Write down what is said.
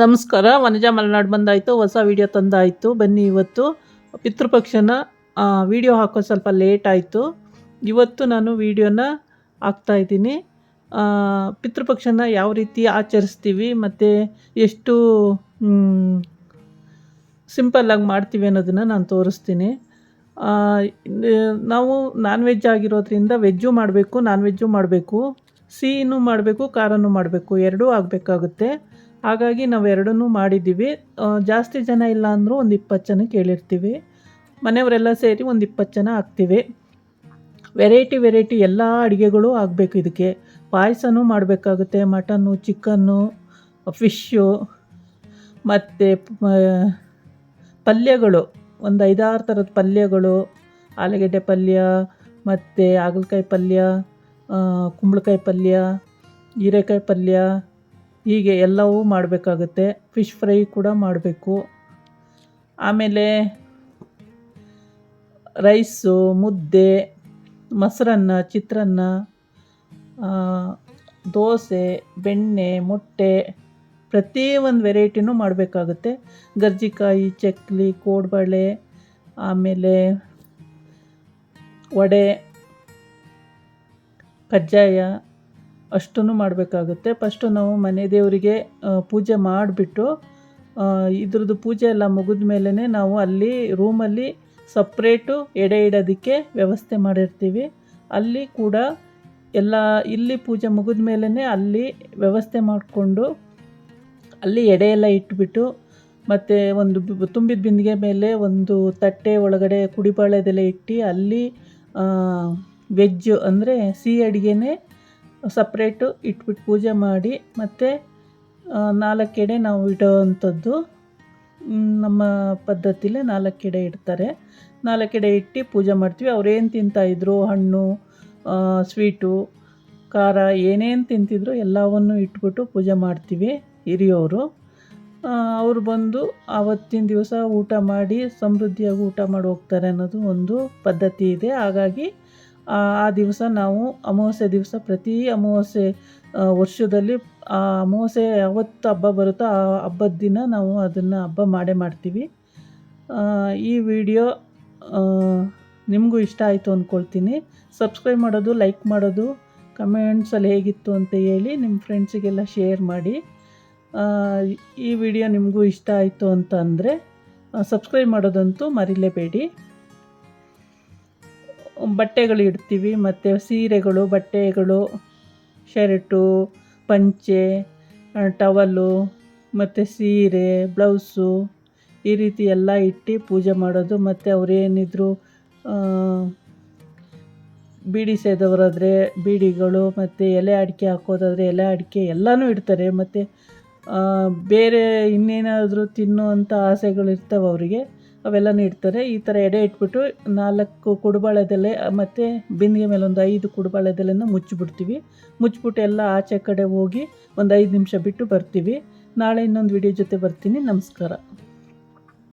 ನಮಸ್ಕಾರ, ವನಜಾ ಮಲೆನಾಡು ಬಂದಾಯಿತು, ಹೊಸ ವಿಡಿಯೋ ತಂದಾಯಿತು. ಬನ್ನಿ ಇವತ್ತು. ಪಿತೃಪಕ್ಷನ ವಿಡಿಯೋ ಹಾಕೋ ಸ್ವಲ್ಪ ಲೇಟ್ ಆಯಿತು. ಇವತ್ತು ನಾನು ವಿಡಿಯೋನ ಹಾಕ್ತಾಯಿದ್ದೀನಿ ಪಿತೃಪಕ್ಷನ ಯಾವ ರೀತಿ ಆಚರಿಸ್ತೀವಿ, ಮತ್ತು ಎಷ್ಟು ಸಿಂಪಲ್ಲಾಗಿ ಮಾಡ್ತೀವಿ ಅನ್ನೋದನ್ನು ನಾನು ತೋರಿಸ್ತೀನಿ. ನಾವು ನಾನ್ ವೆಜ್ ಆಗಿರೋದ್ರಿಂದ ವೆಜ್ಜು ಮಾಡಬೇಕು ನಾನ್ ವೆಜ್ಜು ಮಾಡಬೇಕು ಸಿಹಿನೂ ಮಾಡಬೇಕು, ಖಾರನೂ ಮಾಡಬೇಕು. ಎರಡೂ ಆಗಬೇಕಾಗುತ್ತೆ. ಹಾಗಾಗಿ ನಾವು ಎರಡನ್ನೂ ಮಾಡಿದ್ದೀವಿ ಜಾಸ್ತಿ ಜನ ಇಲ್ಲ ಅಂದರೂ ಒಂದು ಇಪ್ಪತ್ತು ಜನ ಕೇಳಿರ್ತೀವಿ. ಮನೆಯವರೆಲ್ಲ ಸೇರಿ ಒಂದು ಇಪ್ಪತ್ತು ಜನ ಹಾಕ್ತೀವಿ ವೆರೈಟಿ ವೆರೈಟಿ ಎಲ್ಲ ಅಡುಗೆಗಳು ಆಗಬೇಕು ಇದಕ್ಕೆ. ಪಾಯಸನೂ ಮಾಡಬೇಕಾಗುತ್ತೆ, ಮಟನ್ನು, ಚಿಕನ್ನು, ಫಿಶ್ಶು, ಮತ್ತು ಪಲ್ಯಗಳು. ಒಂದು ಐದಾರು ಥರದ ಪಲ್ಯಗಳು, ಆಲೂಗೆಡ್ಡೆ ಪಲ್ಯ, ಮತ್ತು ಹಾಗಲಕಾಯಿ ಪಲ್ಯ ಕುಂಬಳಕಾಯಿ ಪಲ್ಯ, ಹೀರೆಕಾಯಿ ಪಲ್ಯ ಹೀಗೆ ಎಲ್ಲವೂ ಮಾಡಬೇಕಾಗುತ್ತೆ. ಫಿಶ್ ಫ್ರೈ ಕೂಡ ಮಾಡಬೇಕು. ಆಮೇಲೆ ರೈಸು ಮುದ್ದೆ, ಮೊಸರನ್ನ, ಚಿತ್ರಾನ್ನ ದೋಸೆ, ಬೆಣ್ಣೆ, ಮೊಟ್ಟೆ ಪ್ರತಿಯೊಂದು ವೆರೈಟಿನೂ ಮಾಡಬೇಕಾಗುತ್ತೆ. ಗರ್ಜಿಕಾಯಿ, ಚಕ್ಲಿ, ಕೋಡ್ಬಳೆ, ಆಮೇಲೆ ವಡೆ, ಕಜ್ಜಾಯ. ಅಷ್ಟನ್ನು ಮಾಡಬೇಕಾಗುತ್ತೆ. ಫಸ್ಟು ನಾವು ಮನೆ ದೇವರಿಗೆ ಪೂಜೆ ಮಾಡಿಬಿಟ್ಟು ಇದ್ರದ್ದು ಪೂಜೆ ಎಲ್ಲ ಮುಗಿದ ಮೇಲೇ ನಾವು ಅಲ್ಲಿ ರೂಮಲ್ಲಿ ಸಪ್ರೇಟು ಎಡೆ ಇಡೋದಕ್ಕೆ ವ್ಯವಸ್ಥೆ ಮಾಡಿರ್ತೀವಿ. ಅಲ್ಲಿ ಕೂಡ ಎಲ್ಲ, ಇಲ್ಲಿ ಪೂಜೆ ಮುಗಿದ ಮೇಲೇ ಅಲ್ಲಿ ವ್ಯವಸ್ಥೆ ಮಾಡಿಕೊಂಡು, ಅಲ್ಲಿ ಎಡೆ ಎಲ್ಲ ಇಟ್ಬಿಟ್ಟು, ಮತ್ತು ಒಂದು ತುಂಬಿದ ಬಿಂದಿಗೆ ಮೇಲೆ ಒಂದು ತಟ್ಟೆ ಒಳಗಡೆ ಕುಡಿಬಾಳೆದೆಲ್ಲ ಇಟ್ಟು ಅಲ್ಲಿ ವೆಜ್ ಅಂದರೆ ಸಿಹಿ ಅಡುಗೆನೇ ಸಪ್ರೇಟು ಇಟ್ಬಿಟ್ಟು ಪೂಜೆ ಮಾಡಿ ಮತ್ತು ನಾಲ್ಕೆಡೆ ನಾವು ಇಡೋವಂಥದ್ದು. ನಮ್ಮ ಪದ್ಧತಿಲೇ ನಾಲ್ಕೆಡೆ ಇಡ್ತಾರೆ. ನಾಲ್ಕೆಡೆ ಇಟ್ಟು ಪೂಜೆ ಮಾಡ್ತೀವಿ. ಅವ್ರೇನು ತಿಂತಾಯಿದ್ರು ಹಣ್ಣು ಸ್ವೀಟು, ಖಾರ, ಏನೇನು ತಿಂತಿದ್ರು ಎಲ್ಲವನ್ನು ಇಟ್ಬಿಟ್ಟು ಪೂಜೆ ಮಾಡ್ತೀವಿ ಹಿರಿಯವರು. ಅವರು ಬಂದು ಆವತ್ತಿನ ದಿವಸ ಊಟ ಮಾಡಿ ಸಮೃದ್ಧಿಯಾಗಿ ಊಟ ಮಾಡಿ ಹೋಗ್ತಾರೆ ಅನ್ನೋದು ಒಂದು ಪದ್ಧತಿ ಇದೆ. ಹಾಗಾಗಿ ಆ ದಿವಸ ನಾವು ಅಮಾವಾಸ್ಯೆ ದಿವಸ ಪ್ರತಿ ಅಮಾವಾಸ್ಯೆ ವರ್ಷದಲ್ಲಿ, ಆ, ಅಮಾವಾಸ್ಯೆ ಯಾವತ್ತು ಹಬ್ಬ ಬರುತ್ತೋ ಆ ಹಬ್ಬದ ದಿನ ನಾವು ಅದನ್ನು ಹಬ್ಬ ಮಾಡೇ ಮಾಡ್ತೀವಿ. ಈ ವಿಡಿಯೋ ನಿಮಗೂ ಇಷ್ಟ ಆಯಿತು ಅಂದ್ಕೊಳ್ತೀನಿ ಸಬ್ಸ್ಕ್ರೈಬ್ ಮಾಡೋದು, ಲೈಕ್ ಮಾಡೋದು, ಕಮೆಂಟ್ಸಲ್ಲಿ ಹೇಗಿತ್ತು ಅಂತ ಹೇಳಿ ನಿಮ್ಮ ಫ್ರೆಂಡ್ಸಿಗೆಲ್ಲ ಶೇರ್ ಮಾಡಿ. ಈ ವಿಡಿಯೋ ನಿಮಗೂ ಇಷ್ಟ ಆಯಿತು ಅಂತ ಅಂದರೆ ಸಬ್ಸ್ಕ್ರೈಬ್ ಮಾಡೋದಂತೂ ಮರಿಲೇಬೇಡಿ. ಬಟ್ಟೆಗಳು ಇಡ್ತೀವಿ, ಮತ್ತು ಸೀರೆಗಳು, ಬಟ್ಟೆಗಳು, ಶರ್ಟು, ಪಂಚೆ ಟವಲ್ಲು ಟವಲು, ಮತ್ತು ಸೀರೆ, ಬ್ಲೌಸು ಈ ರೀತಿ ಎಲ್ಲ ಇಟ್ಟು ಪೂಜೆ ಮಾಡೋದು. ಮತ್ತು ಅವರೇನಿದ್ರು ಬೀಡಿ ಸೇದವರಾದರೆ ಬೀಡಿಗಳು, ಮತ್ತು ಎಲೆ ಅಡಿಕೆ ಹಾಕೋದಾದರೆ ಎಲೆ ಅಡಿಕೆ ಎಲ್ಲನೂ ಇಡ್ತಾರೆ. ಮತ್ತು ಬೇರೆ ಇನ್ನೇನಾದರೂ ತಿನ್ನುವಂಥ ಆಸೆಗಳು ಇರ್ತವೆ ಅವರಿಗೆ. ಅವೆಲ್ಲನೂ ನೀಡ್ತಾರೆ ಈ ಥರ ಎಡೆ ಇಟ್ಬಿಟ್ಟು ನಾಲ್ಕು ಕುಡುಬಾಳೆದೆಲೆ, ಮತ್ತು ಬಿಂದಿಗೆ ಮೇಲೆ ಒಂದು ಐದು ಕುಡುಬಾಳೆದೆಲೆನ ಮುಚ್ಚಿಬಿಡ್ತೀವಿ. ಮುಚ್ಚಿಬಿಟ್ಟು ಎಲ್ಲ ಆಚೆ ಕಡೆ ಹೋಗಿ ಒಂದು ಐದು ನಿಮಿಷ ಬಿಟ್ಟು ಬರ್ತೀವಿ. ನಾಳೆ ಇನ್ನೊಂದು ವಿಡಿಯೋ ಜೊತೆ ಬರ್ತೀನಿ. ನಮಸ್ಕಾರ.